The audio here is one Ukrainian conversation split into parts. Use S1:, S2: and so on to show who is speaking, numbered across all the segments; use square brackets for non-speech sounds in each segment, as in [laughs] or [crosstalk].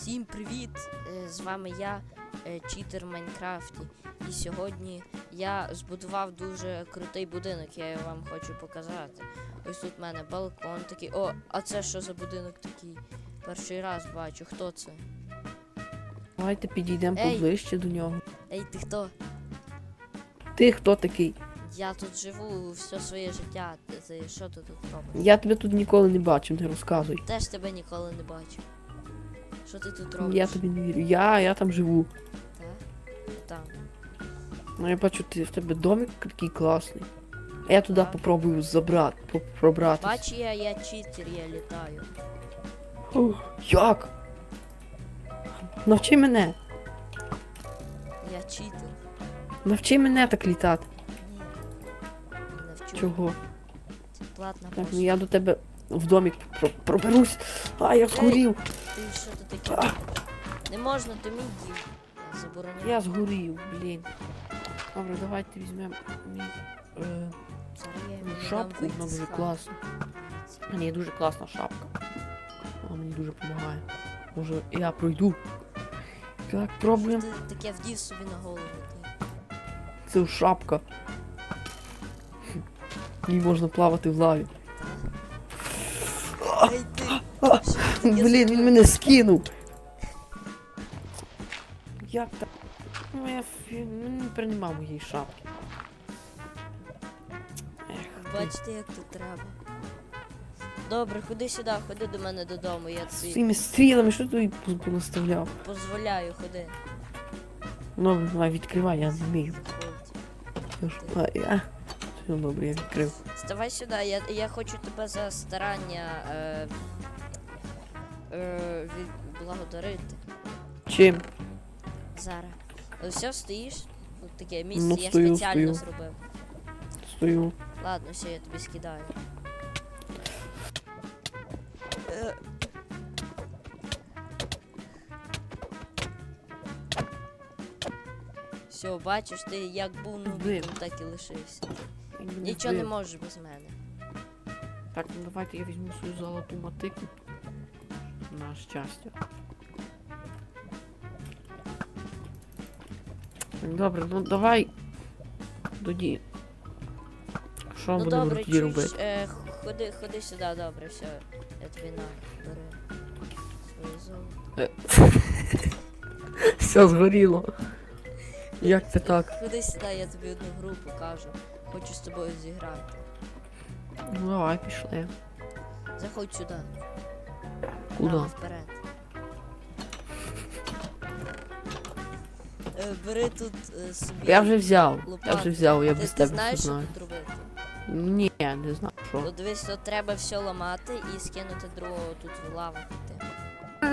S1: Всім привіт! Е, З вами я, е, читер Майнкрафті. І сьогодні я збудував дуже крутий будинок, я його вам хочу показати. Ось тут в мене балкон такий. О, а це що за будинок такий? Перший раз бачу, хто це?
S2: Давайте підійдемо поближче до нього.
S1: Ей, ти хто?
S2: Ти хто такий?
S1: Я тут живу все своє життя. Ти, ти що ти тут робиш?
S2: Я тебе тут ніколи не бачив, не розказуй.
S1: Теж тебе ніколи не бачив. Що ти тут робиш?
S2: Я тобі не вірю. Я, я там живу.
S1: Так? Там.
S2: Ну я бачу, ти в тебе домик такий класний. А я туди попробую забрати, по-
S1: Бач, я, я читер, я літаю.
S2: Ух, Як? Навчи мене.
S1: Я читер.
S2: Навчи мене так літати.
S1: Ні. Не навчу.
S2: Чого?
S1: Це платна
S2: Так, ну
S1: послуга.
S2: я до тебе в домик про- проберусь. А, я згорів.
S1: Ти що ти таке? Не можна, то мій дім. Я забороняю.
S2: Я згорів, блін. Добре, давайте візьмемо мій е, шапку, вона дуже класна. Є дуже класна шапка. Вона мені дуже допомагає. Може я пройду. Так, пробуємо.
S1: Ти таке вдів собі на голову.
S2: Це шапка. Ній можна плавати в лаві. Блін, він мене скинув. Як так? Ну я фі- ну, не приймав моєї шапки. Ех, ти.
S1: Бачите, як тут треба. Добре, ходи сюди, ходи до мене додому, я
S2: З
S1: тобі
S2: цими стрілами, що ти понаставляв?
S1: дозволяю, ходи.
S2: Ну, давай відкривай, я не вмію. Я ж- А, я. Все добре, я відкрив.
S1: Ставай сюди, я, я хочу тебе за старання е, е, відблагодарити.
S2: Чим?
S1: Зараз. Все, стоїш? Тут таке місце,
S2: Ну,
S1: я спеціально
S2: стою.
S1: зробив.
S2: Стою.
S1: Ладно, все, я тобі скидаю. Е. Все, бачиш, ти як був нубіком, так і лишився. Нічого не можеш без мене.
S2: Так, ну давайте я візьму свою золоту мотику. На щастя. Так, Добре, ну давай. Тоді. Що
S1: ну
S2: будемо
S1: добре,
S2: тоді
S1: чуєш,
S2: робити?
S1: е, ходи, ходи сюди, добре, все. Я тобі на бери. Своє золото. [laughs]
S2: Все згоріло. Як це так?
S1: Ходи сюди, я тобі одну гру покажу. Хочу з тобою зіграти.
S2: Ну давай пішли.
S1: Заходь сюди.
S2: Куди?
S1: Право, вперед. Е, бери тут е, собі.
S2: Я вже взяв. Я вже взяв, я
S1: ти,
S2: без
S1: ти
S2: тебе
S1: знаєш,
S2: все
S1: що
S2: знаю.
S1: тут робити?
S2: Ні, не знаю,
S1: Ну
S2: що.
S1: дивись, то треба все ламати і скинути другого тут в лаву піти.
S2: А,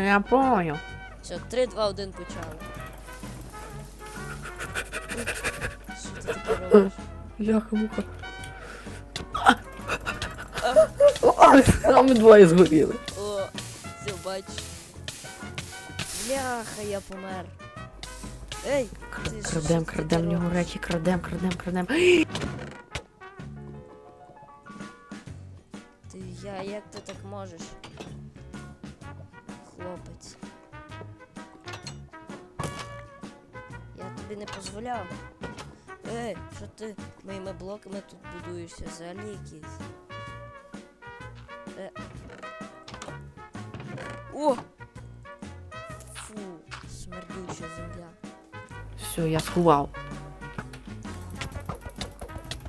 S2: Я понял.
S1: Все, 3, 2, 1 почали. Що ти таке робиш?
S2: Ляха муха. А ми двоє згоріли.
S1: О, все, бачиш. Бляха, я помер. Ей! ти що
S2: Крадем,
S1: ти
S2: крадем в нього
S1: робиш?
S2: речі, крадем, крадем, крадем.
S1: Ти я як ти так можеш? Хлопець. Я тобі не дозволяв. Ей, що ти моїми блоками тут будуєшся? Взагалі якийсь. Е. О! Фу, смердюча земля.
S2: Все, я сховав.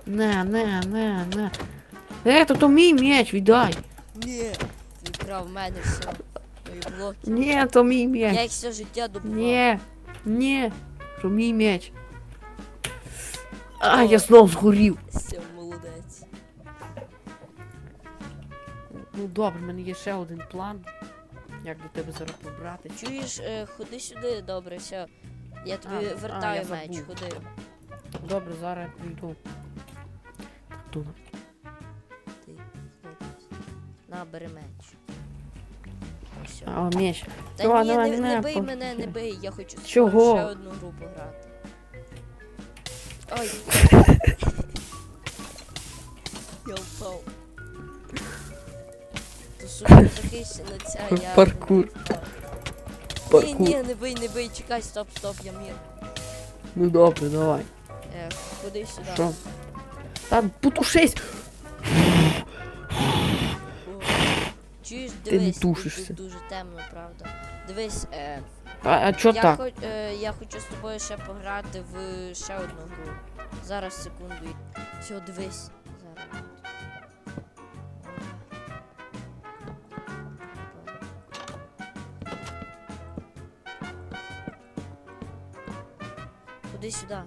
S2: Не, не, не, не. Е, то то мій меч, віддай.
S1: Ні! Ти вкрав в мене все. Мої блоки.
S2: Ні, то мій
S1: Я
S2: меч.
S1: їх все життя добував.
S2: Ні, ні, то мій меч. А, я знов згорів.
S1: Все, молодець.
S2: Ну добре, в мене є ще один план. Як до тебе зараз побрати.
S1: Чуєш, е, ходи сюди, добре, все. Я тобі
S2: А, а,
S1: вертаю
S2: я
S1: меч,
S2: забув.
S1: ходи.
S2: Добре, зараз я прийду. Тут.
S1: Ти, хлопець. На, бери меч. Все.
S2: А, меч.
S1: Та
S2: давай,
S1: ні,
S2: давай,
S1: не,
S2: не,
S1: не бий
S2: по-
S1: мене, не бий, я хочу з
S2: Чого?
S1: ще одну гру пограти. Ой. собі я...
S2: Паркур.
S1: не.
S2: Паркур.
S1: ні, не бий, не бий, чекай, стоп, стоп, я мір.
S2: Ну добре, давай.
S1: Е, ходи сюди.
S2: Що? Та потушись!
S1: Чуєш,
S2: не
S1: дивись, тут-
S2: тушишся.
S1: тут дуже темно, правда. Дивись, е,
S2: А, а чо
S1: я,
S2: так?
S1: хо- е, я хочу з тобою ще пограти в ще одну гру. Зараз, секунду. Все, дивись. Зараз. Ходи сюди.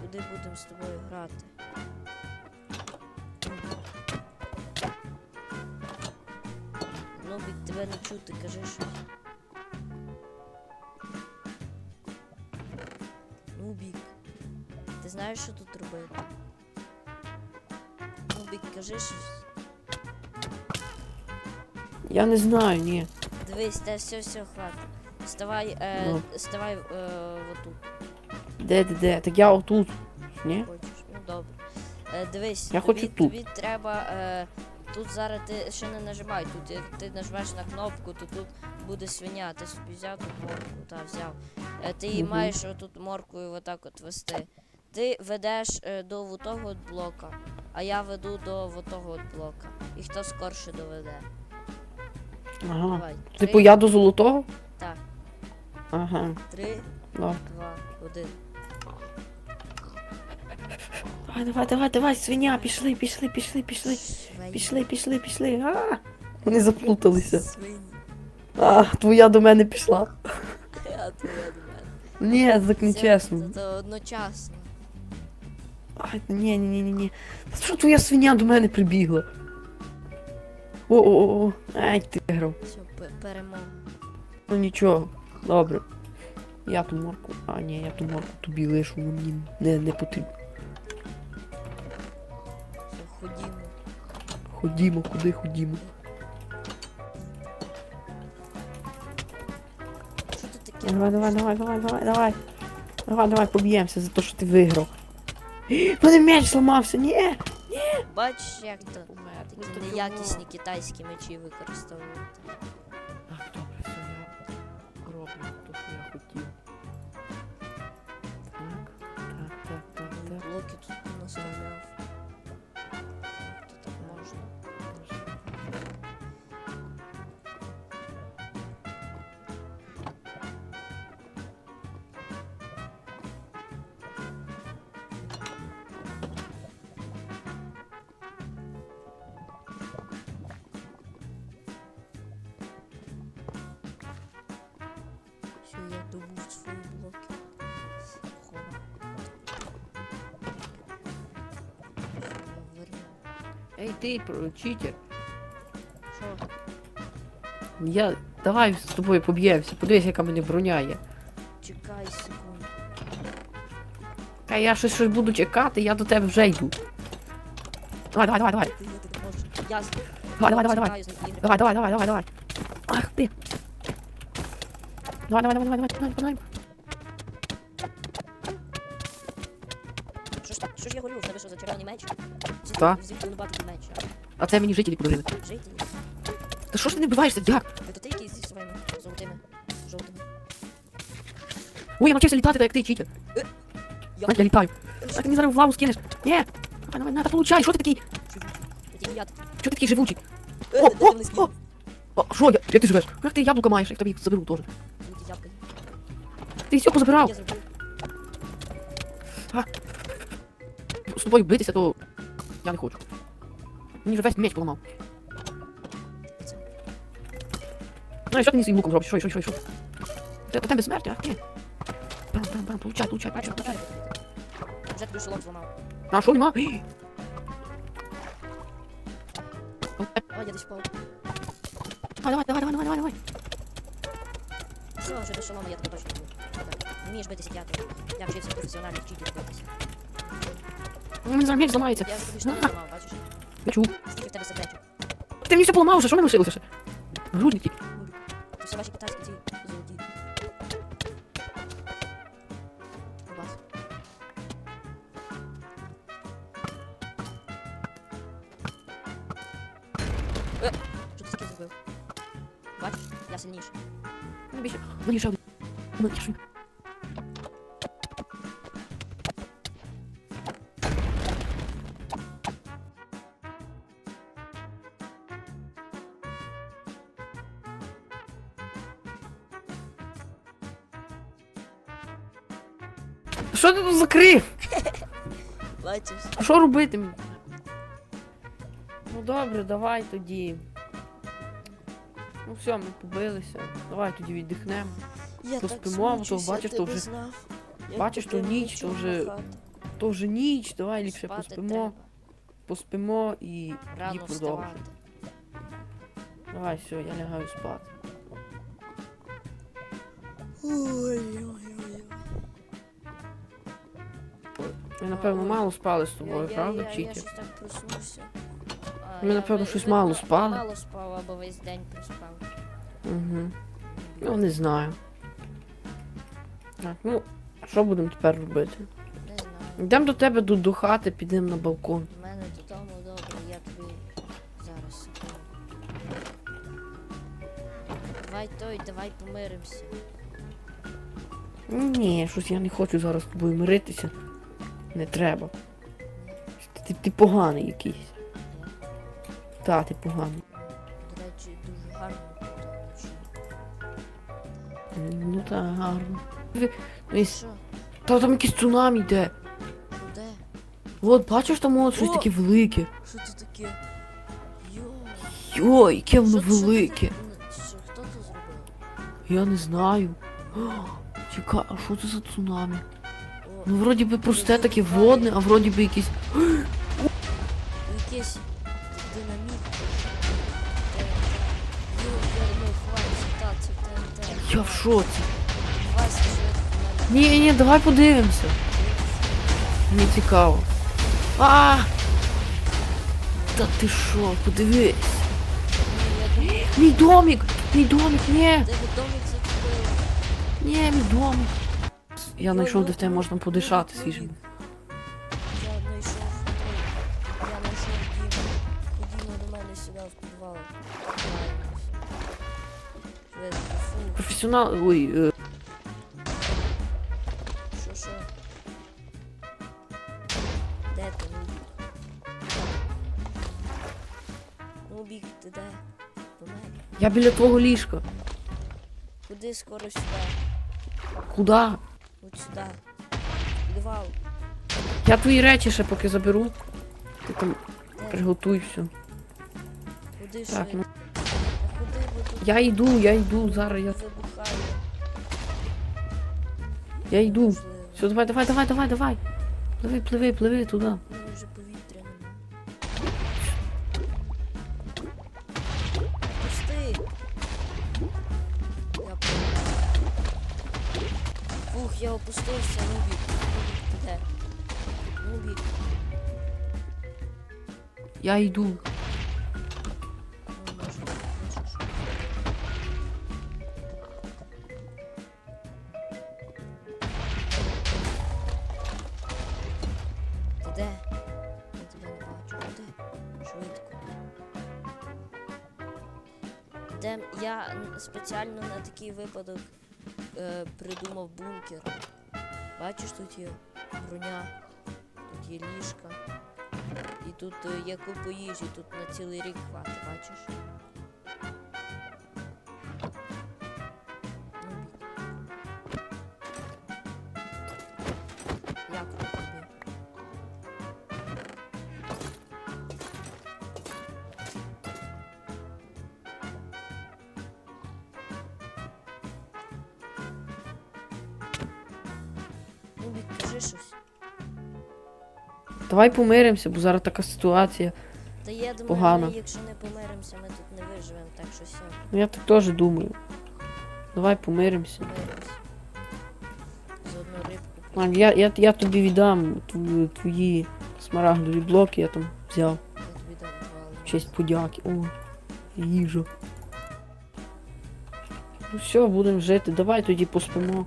S1: Куди будемо з тобою грати? Ну, тебе не чути, кажи щось. Ну, бік. Ти знаєш, що тут робити? Ну, бік, кажи щось.
S2: Я не знаю, ні.
S1: Дивись, те все, все, хватить. Вставай, е,
S2: Ну.
S1: вставай е, отут,
S2: Де, де, де? Так я отут. Ні?
S1: хочеш. Ну добре. Е, дивись,
S2: Я
S1: тобі,
S2: хочу тут.
S1: тобі треба. Е, тут зараз ти ще не нажимай. Тут як ти нажмеш на кнопку, то тут буде свиня. Ти собі взяв тут морку, та взяв. Е, ти її маєш отут моркою отак от вести. Ти ведеш е, до вот того от блока, а я веду до вот того от блока. І хто скорше доведе.
S2: Ага.
S1: Давай.
S2: Типу
S1: Три,
S2: я до золотого?
S1: Так.
S2: Ага.
S1: Три,
S2: Да.
S1: два, один.
S2: Давай, давай, давай, давай, свиня, пішли, пішли, пішли, пішли. Пішли, пішли, пішли. А! Вони заплуталися. А, твоя до мене пішла.
S1: А твоя до мене.
S2: Ні, так не чесно.
S1: Це, одночасно.
S2: Ай, ні, ні, ні, ні, ні. Та Що твоя свиня до мене прибігла? О, о, о, о. Ай, ти грав.
S1: Все, пе- перемога.
S2: Ну нічого, добре. Я ту морку. А, ні, я ту морку тобі лишу, мені не, не потрібно.
S1: Ходімо,
S2: куди ходімо.
S1: Що тут таке?
S2: Давай, давай, давай, давай, давай, давай. Давай, давай, поб'ємося за те, що ти виграв. Мене м'яч зламався, ні!
S1: Бачиш, як то
S2: Ну,
S1: такі неякісні китайські мечі використовують.
S2: Ей, ти, про- читер.
S1: Що?
S2: Я. Давай з тобою поб'ємося. Подивись, яка мене броня є.
S1: Чекай секунду.
S2: А я щось, щось буду чекати, я до тебе вже йду. Давай, давай, давай, давай.
S1: Ти, ти допоможеш. Я з-
S2: Давай, давай, давай, давай.
S1: чекаю з ним.
S2: Давай, давай, давай, давай, давай. Ах ти. Давай, давай, давай, давай, давай, давай.
S1: Що що ж я говорю, в тебе що за червоний меч? Звідки меч?
S2: А це мені жителі подарили.
S1: Жителі.
S2: Та що ж ти не вбиваєшся? Як?
S1: Это ти який зі своїми золотими, жовтими?
S2: Ой, я навчився літати, так як ти, читер.
S1: Я-
S2: Знаєш, я літаю. А ти мені зараз в лаву скинеш. Ні. Давай, давай, на, та получай, що ти такий?
S1: Я тебе яд.
S2: Що ти такий живучий?
S1: Е,
S2: О,
S1: де- де
S2: о, о. О, що я? Як ти живеш? Як ти яблука маєш, як тобі їх заберу теж.
S1: Ті ябки.
S2: Ти все позабирав.
S1: Я зробив.
S2: тобою битися, то я не хочу. Мені вже весь меч поламав.
S1: Це.
S2: Ну і що ти мені своїм луком зробиш? Що, що, що, що? Це у тебе смерть, а? Ні. Бам, бам, бам, получай, получай,
S1: Бачиш,
S2: получай.
S1: почали. Вже тобі шолом зламав.
S2: А що нема?
S1: О, я десь впав.
S2: Давай, давай, давай, давай, давай, давай.
S1: Все, вже без шолому я тебе точно буду. Не вмієш битися, я то. Я вчився професіонально читер битися.
S2: У мене зараз меч зламається.
S1: Я штани
S2: На.
S1: зламав, бачиш?
S2: Я чув.
S1: Скільки в тебе сердечок?
S2: Ти мені все поламав вже, що мені лишилося ще? Грудники. тільки.
S1: Ваші китайські Що ти
S2: тут закрив?
S1: Бачиш?
S2: А Що робити? Ну добре, давай тоді. Ну все, ми побилися. Давай тоді віддихнемо.
S1: Я
S2: Поспимо,
S1: так
S2: то
S1: змучуся,
S2: бачиш,
S1: ти
S2: то вже-
S1: знав. Як
S2: бачиш, то
S1: дитина
S2: ніч, то вже. То вже ніч, давай ліпше
S1: Спати
S2: поспимо.
S1: треба.
S2: Поспимо і, і
S1: Рано
S2: продовжимо.
S1: вставати.
S2: Давай, все, я лягаю спати.
S1: Ой-ой-ой.
S2: Ми, напевно, мало спали з тобою,
S1: я,
S2: правда,
S1: я, я
S2: Чіті?
S1: щось так проснувся. А,
S2: Ми,
S1: я
S2: напевно,
S1: ви-
S2: щось
S1: видно,
S2: мало спали.
S1: Мало спав або весь день проспав.
S2: Угу. Ну, не знаю. Так, ну, що будемо тепер робити?
S1: Не знаю.
S2: Йдемо до тебе до, до хати, підемо на балкон.
S1: У мене додому добре, я тобі зараз секунду. Давай той, давай помиримося.
S2: Ні, щось я не хочу зараз з тобою миритися. Не треба. Ти, ти, поганий якийсь. Та, ти поганий.
S1: До речі, дуже гарно.
S2: Ну так, гарно. Ви- Ось,
S1: Що?
S2: Та там якийсь цунамі йде.
S1: Куди?
S2: От, бачиш, там от щось
S1: О!
S2: таке велике.
S1: Що це таке? Йо.
S2: Йой, яке воно
S1: Що- що це
S2: велике.
S1: таке? Що, хто це зробив?
S2: Я не знаю. О, Чекай, а що це за цунамі? Ну, вроді би просте таке водне, а вроді би якесь.
S1: якийсь динаміт. Ну хватить, ТНТ.
S2: Я в шоці.
S1: Вася, швидко.
S2: Ні, ні, давай подивимося. Мені цікаво. А! Та ти що, подивись. Мій домик! Мій домик, ні!
S1: домик закупили?
S2: Ні, мій домик. Я знайшов, де в тебе можна подишати свіжим.
S1: Я знайшов той. Я знайшов до мене сюди в підвал. Швидко, фу.
S2: Професіонал. Ой, е,
S1: Що, що? Де ти, Нубік? Нубік, ти де? До мене.
S2: я біля твого ліжка.
S1: Куди скоро сюди?
S2: Куда?
S1: От сюди. Підвал.
S2: Я твої речі ще поки заберу. Ти там приготуй все.
S1: Куди
S2: Так, ну.
S1: А куди ви тут
S2: Я йду, я йду, зараз я.
S1: вибухає?
S2: Я йду.
S1: Неможливо.
S2: Все, давай, давай, давай, давай, давай. Пливи, пливи, пливи туди.
S1: У вже повітря я опустився. Нубік, ти де?
S2: Я йду.
S1: ну може, може що. Де? Я тебе не бачу. Де? Швидко. Де я спеціально на такий випадок е, придумав бункер. Бачиш, тут є броня, тут є ліжка. І тут е, є купу їжі, тут на цілий рік хватить, бачиш? Бік, кажи щось.
S2: Давай помиримося, бо зараз така ситуація.
S1: Та я думаю,
S2: Погано.
S1: ми, якщо не помиримося, ми тут не виживемо, так що все,
S2: Ну я так теж думаю. Давай помиримося.
S1: помиримося. Заодно рибку.
S2: А, я, я, я тобі віддам твої, твої смарагдові блоки, я там взяв.
S1: Я тобі дам два
S2: В
S1: алмази.
S2: честь подяки. О, їжа. Ну все, будемо жити. Давай тоді поспимо.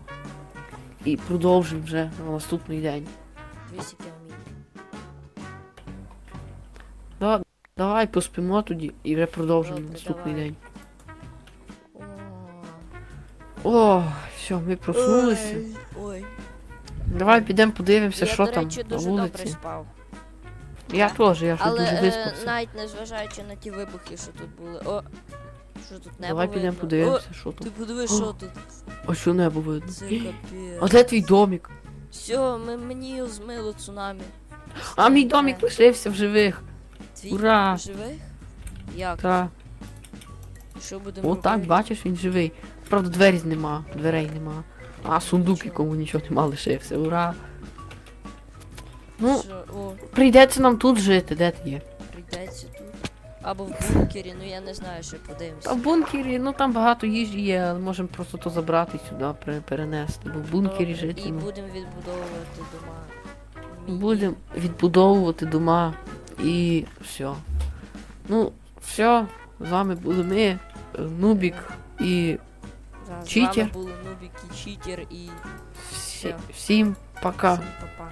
S2: І продовжимо вже на наступний день. Да, давай поспимо тоді і вже продовжимо на
S1: Добре,
S2: наступний
S1: давай.
S2: день.
S1: О,
S2: все, ми проснулися.
S1: Ой.
S2: Давай підемо подивимося,
S1: я,
S2: що
S1: до
S2: там
S1: речі,
S2: на
S1: дуже добре
S2: вулиці.
S1: спав.
S2: Я теж, я
S1: Але
S2: дуже
S1: е,
S2: виспався.
S1: навіть незважаючи на ті вибухи, що тут були. О, що тут небо
S2: Давай підемо
S1: видно.
S2: подивимося, що
S1: О, ти
S2: тут.
S1: подиви, що тут.
S2: Ось що небо видно.
S1: Це
S2: А
S1: капець.
S2: де твій домик?
S1: Все, ми, мені змило цунамі.
S2: А мій домик лишився в живих.
S1: Твій
S2: Ура!
S1: живих? Як?
S2: Та.
S1: Що будемо
S2: О, так, бачиш, він живий. Правда, двері нема, дверей нема. А сундук, якому нічого нема, лишився. Ура. Ну,
S1: Що? О,
S2: прийдеться нам тут жити, де ти є?
S1: прийдеться тут. Або в бункері, ну я не знаю,
S2: А
S1: подивимося.
S2: в бункері, ну там багато їжі є, але можемо просто то забрати сюди пере- перенести. Бо в бункері
S1: Добре,
S2: жити.
S1: І
S2: Ну.
S1: будемо відбудовувати дома. Міні.
S2: Будемо відбудовувати дома і все. Ну, все, з вами були ми, е, Нубік і
S1: Да, З
S2: Читер.
S1: вами були Нубік і Читер і
S2: всі, всім пока.
S1: всім па-па.